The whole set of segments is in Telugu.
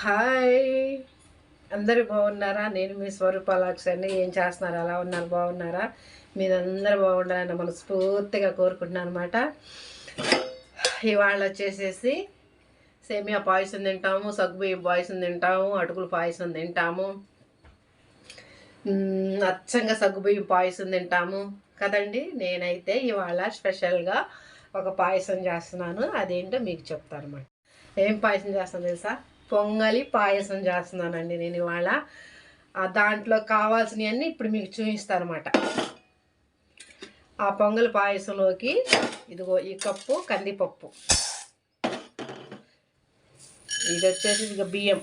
హాయ్. అందరూ బాగున్నారా? నేను మీ స్వరూపాలక్షన్ని ఏం చేస్తున్నారు? అలా ఉన్నారు? బాగున్నారా? మీరందరూ బాగుండాలని మనస్ఫూర్తిగా కోరుకుంటున్నాను అనమాట ఇవాళ వచ్చేసేసి సేమియా పాయసం తింటాము సగ్గుబియ్యం పాయసం తింటాము అటుకులు పాయసం తింటాము. అచ్చంగా సగ్గుబియ్యం పాయసం తింటాము. కదండి? నేనైతే ఇవాళ స్పెషల్గా ఒక పాయసం చేస్తున్నాను. అదేంటో మీకు చెప్తాను అనమాట ఏం పాయసం చేస్తాను తెలుసా? పొంగలి పాయసం చేస్తున్నానండి నేను ఇవాళ. దాంట్లో కావాల్సినవన్నీ ఇప్పుడు మీకు చూపిస్తాను అనమాట ఆ పొంగలి పాయసంలోకి ఇదిగో ఈ కప్పు కందిపప్పు. ఇది వచ్చేసి ఇక బియ్యం.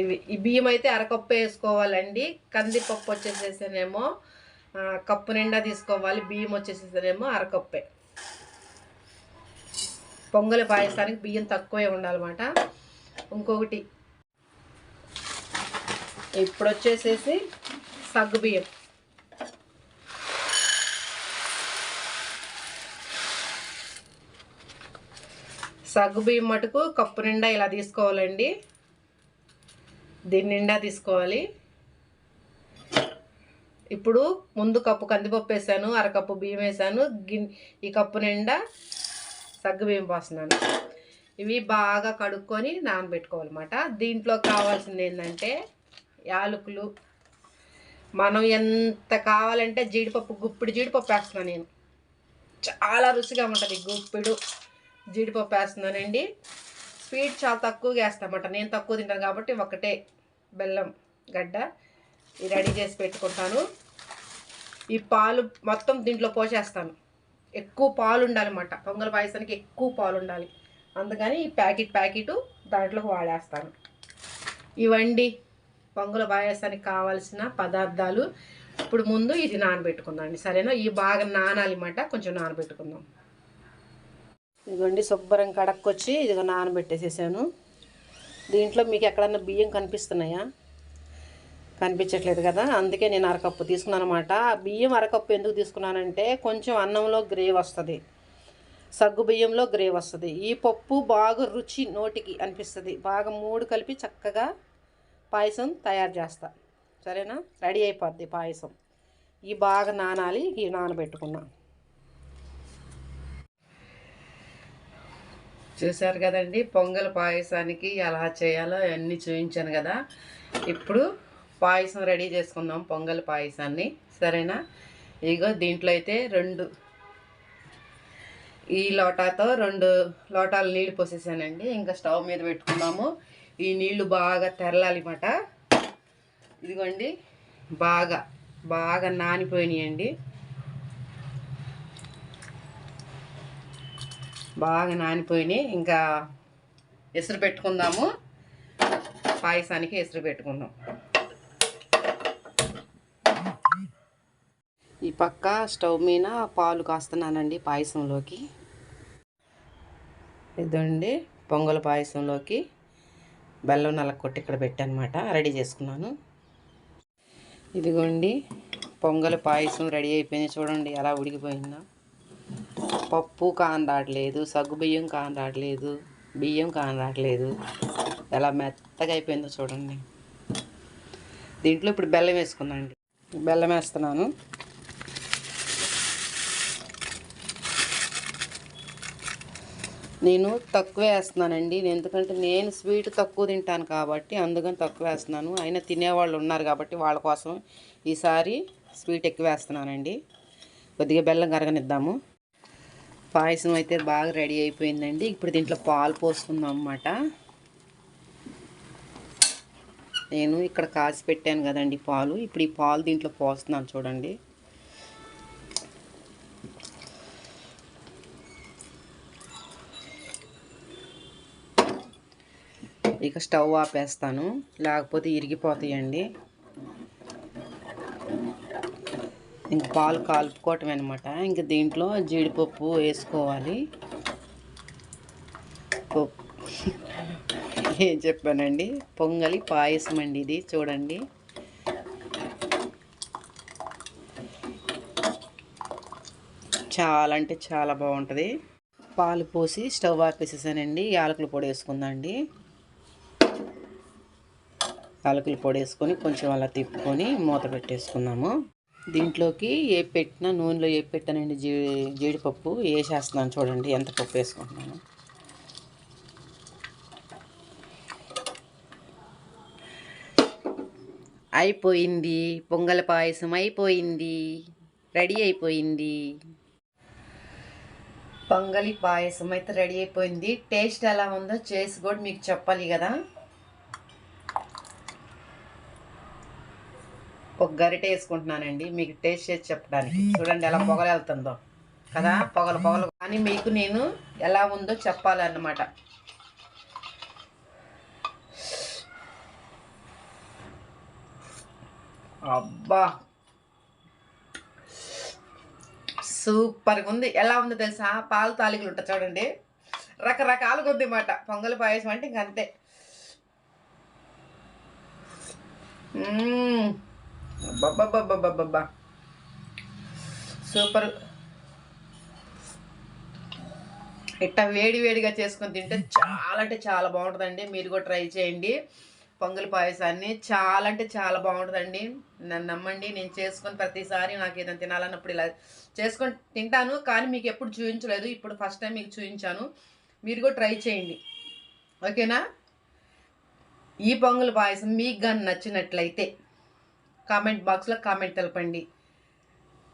ఇవి ఈ బియ్యం అయితే అరకప్పు వేసుకోవాలండి. కందిపప్పు వచ్చేసేసేనేమో కప్పు నిండా తీసుకోవాలి. బియ్యం వచ్చేసేసేనేమో అరకప్పే. పొంగలి పాయసానికి బియ్యం తక్కువే ఉండాలన్నమాట. ఇంకొకటి ఇప్పుడు వచ్చేసేసి సగ్గు బియ్యం. సగ్గు బియ్యం మటుకు కప్పు నిండా ఇలా తీసుకోవాలండి. దీని నిండా తీసుకోవాలి. ఇప్పుడు ముందు కప్పు కందిపప్పు వేసాను అరకప్పు బియ్యం వేసాను. గిన్ ఈ కప్పు నిండా సగ్గుబియ్యం పోస్తున్నాను. ఇవి బాగా కడుక్కొని నానబెట్టుకోవాలన్నమాట. దీంట్లో కావాల్సింది ఏంటంటే యాలకులు. మనం ఎంత కావాలంటే జీడిపప్పు గుప్పిడి జీడిపప్పు వేస్తున్నాను నేను. చాలా రుచిగా ఉంటుంది గుప్పిడు జీడిపప్పు వేస్తున్నానండి. స్వీట్ చాలా తక్కువగా వేస్తామట నేను తక్కువ తింటాను కాబట్టి ఒకటే బెల్లం గడ్డ ఇది రెడీ చేసి పెట్టుకుంటాను. ఈ పాలు మొత్తం దీంట్లో పోసేస్తాను. ఎక్కువ పాలు ఉండాలన్నమాట పొంగల్ పాయసానికి ఎక్కువ పాలు ఉండాలి అందుకని ఈ ప్యాకెట్ ప్యాకెట్ దాంట్లోకి వాడేస్తాను. ఇవండి పొంగల పాయసానికి కావాల్సిన పదార్థాలు ఇప్పుడు ముందు ఇది నానబెట్టుకుందాం అండి సరేనా? ఈ బాగా నానాలి అన్నమాట కొంచెం నానబెట్టుకుందాం. ఇదిగోండి శుభ్రం కడక్కొచ్చి ఇదిగో నానబెట్టేసేసాను. దీంట్లో మీకు ఎక్కడన్నా బియ్యం కనిపిస్తున్నాయా? కనిపించట్లేదు కదా. అందుకే నేను అరకప్పు తీసుకున్నాను అనమాట బియ్యం అరకప్పు ఎందుకు తీసుకున్నానంటే కొంచెం అన్నంలో గ్రేవ్ వస్తుంది. సగ్గు బియ్యంలో గ్రేవ్ వస్తుంది. ఈ పప్పు బాగా రుచి నోటికి అనిపిస్తుంది. బాగా మూడు కలిపి చక్కగా పాయసం తయారు చేస్తా. సరేనా? రెడీ అయిపోద్ది పాయసం. ఈ బాగా నానాలి ఈ నానబెట్టుకున్నా. చూశారు కదండి పొంగల్ పాయసానికి ఎలా చేయాలో అన్నీ చూపించాను కదా. ఇప్పుడు పాయసం రెడీ చేసుకుందాం పొంగల్ పాయసాన్ని. సరేనా? ఇగో దీంట్లో అయితే రెండు ఈ లోటాతో రెండు లోటాలు నీళ్ళు పోసేసానండి. ఇంకా స్టవ్ మీద పెట్టుకున్నాము ఈ నీళ్ళు బాగా తెరలాలిమాట. ఇదిగోండి బాగా బాగా నానిపోయినాయండి. బాగా నానిపోయినాయి. ఇంకా ఎసురు పెట్టుకుందాము. పాయసానికి ఎసురు పెట్టుకుందాం. ఈ పక్క స్టవ్ మీద పాలు కాస్తున్నానండి పాయసంలోకి. ఇదండి పొంగల్ పాయసంలోకి బెల్లం నలకొట్టి ఇక్కడ పెట్టానమాట రెడీ చేసుకున్నాను. ఇదిగోండి పొంగల్ పాయసం రెడీ అయిపోయింది చూడండి ఎలా ఉడికిపోయిందో. పప్పు కాని రావట్లేదు సగ్గు బియ్యం కాని రావట్లేదు బియ్యం కాని రావట్లేదు ఎలా మెత్తగా అయిపోయిందో చూడండి. దీంట్లో ఇప్పుడు బెల్లం వేసుకుందండి బెల్లం వేస్తున్నాను. నేను తక్కువ వేస్తున్నానండి. ఎందుకంటే నేను స్వీట్ తక్కువ తింటాను కాబట్టి అందుకని తక్కువ వేస్తున్నాను. అయినా తినేవాళ్ళు ఉన్నారు కాబట్టి వాళ్ళ కోసం ఈసారి స్వీట్ ఎక్కువ వేస్తున్నానండి. కొద్దిగా బెల్లం కరగనిద్దాము. పాయసం అయితే బాగా రెడీ అయిపోయిందండి. ఇప్పుడు దీంట్లో పాలు పోసుకుందాం అన్నమాట. నేను ఇక్కడ కాసి పెట్టాను కదండి పాలు. ఇప్పుడు ఈ పాలు దీంట్లో పోస్తున్నాను చూడండి. ఇక స్టవ్ ఆపేస్తాను. లేకపోతే ఇరిగిపోతాయండి. ఇంక పాలు కాల్పుకోవటం అనమాట ఇంక దీంట్లో జీడిపప్పు వేసుకోవాలి. పప్పు ఏం చెప్పానండి? పొంగలి పాయసం అండి ఇది. చూడండి. చాలా అంటే చాలా బాగుంటుంది. పాలు పోసి స్టవ్ ఆపేసేసానండి. యాలకుల పొడి వేసుకుందాం అండి యాలకుల పొడి వేసుకొని కొంచెం అలా తిప్పుకొని మూత పెట్టేసుకున్నాము. దీంట్లోకి ఏ పెట్టినా నూనెలో ఏ పెట్టానండి జీ జీడిపప్పు వేసేస్తున్నాను చూడండి ఎంత పప్పు వేసుకుంటున్నాను. అయిపోయింది పొంగల్ పాయసం అయిపోయింది రెడీ అయిపోయింది. పొంగలి పాయసం అయితే రెడీ అయిపోయింది. టేస్ట్ ఎలా ఉందో చేసి కూడా మీకు చెప్పాలి కదా. ఒక గరిటె వేసుకుంటున్నానండి. మీకు టేస్ట్ చేసి చెప్పడానికి. చూడండి ఎలా పొగలు వెళ్తుందో కదా? పొగలు పొగలు. కానీ మీకు నేను ఎలా ఉందో చెప్పాలన్నమాట. అబ్బా! సూపర్గా ఉంది. ఎలా ఉందో తెలుసా? పాలు తాలికలు ఉంటాయి చూడండి. రకరకాలుగా ఉంది అన్నమాట. పొంగల్ పాయసం అంటే ఇంక అంతే. అబ్బబ్బబ్బబ్బబ్బబ్బా సూపర్ ఇట్లా వేడి వేడిగా చేసుకొని తింటే చాలా అంటే చాలా బాగుంటుందండి. మీరు కూడా ట్రై చేయండి. పొంగల్ పాయసాన్ని చాలా అంటే చాలా బాగుంటుందండి. నన్ను నమ్మండి. నేను చేసుకొని ప్రతిసారి నాకు ఏదైనా తినాలన్నప్పుడు ఇలా చేసుకొని తింటాను. కానీ మీకు ఎప్పుడు చూపించలేదు. ఇప్పుడు ఫస్ట్ టైం మీకు చూపించాను. మీరు కూడా ట్రై చేయండి. ఓకేనా? ఈ పొంగల్ పాయసం మీకు కానీ నచ్చినట్లయితే కామెంట్ బాక్స్లో కామెంట్ తెలపండి.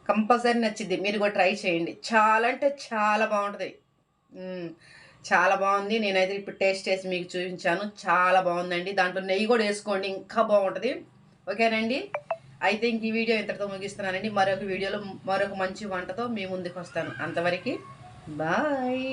కంపల్సరీ నచ్చింది మీరు కూడా ట్రై చేయండి. చాలా అంటే చాలా బాగుంటుంది. చాలా బాగుంది. నేనైతే ఇప్పుడు టేస్ట్ చేసి మీకు చూపించాను. చాలా బాగుందండి. దాంట్లో నెయ్యి కూడా వేసుకోండి. ఇంకా బాగుంటుంది. ఓకేనండి? అయితే ఇంక ఈ వీడియో ఇంతటితో ముగిస్తున్నానండి. మరొక వీడియోలో మరొక మంచి వంటతో మీ ముందుకు వస్తాను. అంతవరకు బాయ్.